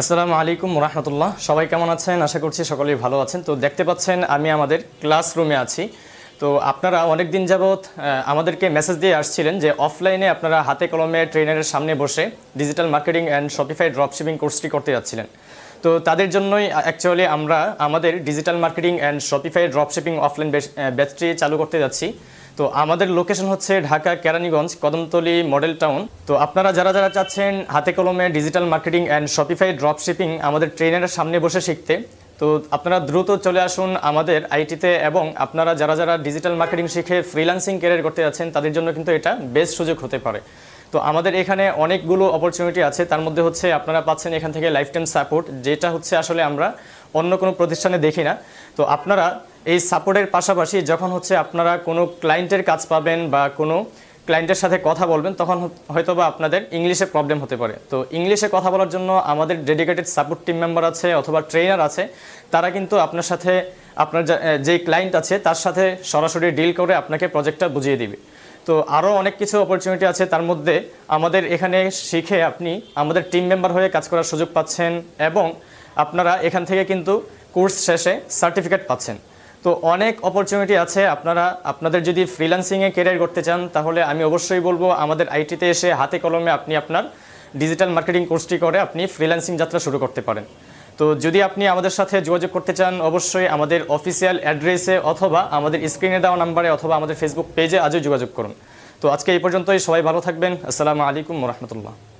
আসসালামু আলাইকুম রহমতুল্লাহ। সবাই কেমন আছেন? আশা করছি সকলেই ভালো আছেন। তো দেখতে পাচ্ছেন, আমি আমাদের ক্লাসরুমে আছি। তো আপনারা অনেক দিন যাবৎ আমাদেরকে মেসেজ দিয়ে আসছিলেন যে অফলাইনে আপনারা হাতে কলমে ট্রেনারের সামনে বসে digital marketing and Shopify dropshipping কোর্সটি করতে যাচ্ছিলেন। তো তাদের জন্যই অ্যাকচুয়ালি আমরা আমাদের digital marketing and Shopify dropshipping offline ব্যাচটি চালু করতে যাচ্ছি। তো আমাদের লোকেশন হচ্ছে ঢাকা, কেরানীগঞ্জ, কদমতলি মডেল টাউন তো আপনারা যারা যারা চাচ্ছেন হাতে কলমে digital marketing and Shopify drop shipping আমাদের ট্রেনের সামনে বসে শিখতে, তো আপনারা দ্রুত চলে আসুন আমাদের আইটিতে এবং আপনারা যারা যারা ডিজিটাল মার্কেটিং শিখে ফ্রিল্যান্সিং ক্যারিয়ার করতে যাচ্ছেন, তাদের জন্য কিন্তু এটা বেস্ট সুযোগ হতে পারে। তো আমাদের এখানে অনেকগুলো অপরচুনিটি আছে, তার মধ্যে হচ্ছে আপনারা পাচ্ছেন এখান থেকে লাইফ টাইম সাপোর্ট যেটা হচ্ছে আসলে আমরা অন্য কোনো প্রতিষ্ঠানে দেখি না। তো আপনারা এই সাপোর্টের পাশাপাশি যখন হচ্ছে আপনারা কোনো ক্লায়েন্টের কাজ পাবেন বা কোনো ক্লায়েন্টের সাথে কথা বলবেন, তখন হয়তো বা আপনাদের ইংলিশে প্রবলেম হতে পারে। তো ইংলিশে কথা বলার জন্য আমাদের ডেডিকেটেড সাপোর্ট টিম মেম্বার আছে অথবা ট্রেনার আছে, তারা কিন্তু আপনার সাথে আপনার যা- ক্লায়েন্ট আছে, তার সাথে সরাসরি ডিল করে আপনাকে প্রজেক্টটা বুঝিয়ে দিবে। তো আরও অনেক কিছু অপরচুনিটি আছে, তার মধ্যে আমাদের এখানে শিখে আপনি আমাদের টিম মেম্বার হয়ে কাজ করার সুযোগ পাচ্ছেন এবং আপনারা এখান থেকে কিন্তু কোর্স শেষে সার্টিফিকেট পাচ্ছেন। তো অনেক অপরচুনিটি আছে, আপনারা, আপনাদের যদি ফ্রিল্যান্সিংয়ে কেরিয়ার করতে চান, তাহলে আমি অবশ্যই বলব আমাদের আইটিতে এসে হাতে কলমে আপনি আপনার ডিজিটাল মার্কেটিং কোর্সটি করে আপনি ফ্রিল্যান্সিং যাত্রা শুরু করতে পারেন। তো যদি আপনি আমাদের সাথে যোগাযোগ করতে চান, অবশ্যই আমাদের অফিসিয়াল অ্যাড্রেসে অথবা আমাদের স্ক্রিনে দেওয়া নাম্বারে অথবা আমাদের ফেসবুক পেজে আজও যোগাযোগ করুন। তো আজকে এই পর্যন্তই, সবাই ভালো থাকবেন। আসসালামু আলাইকুম রহমতুল্লাহ।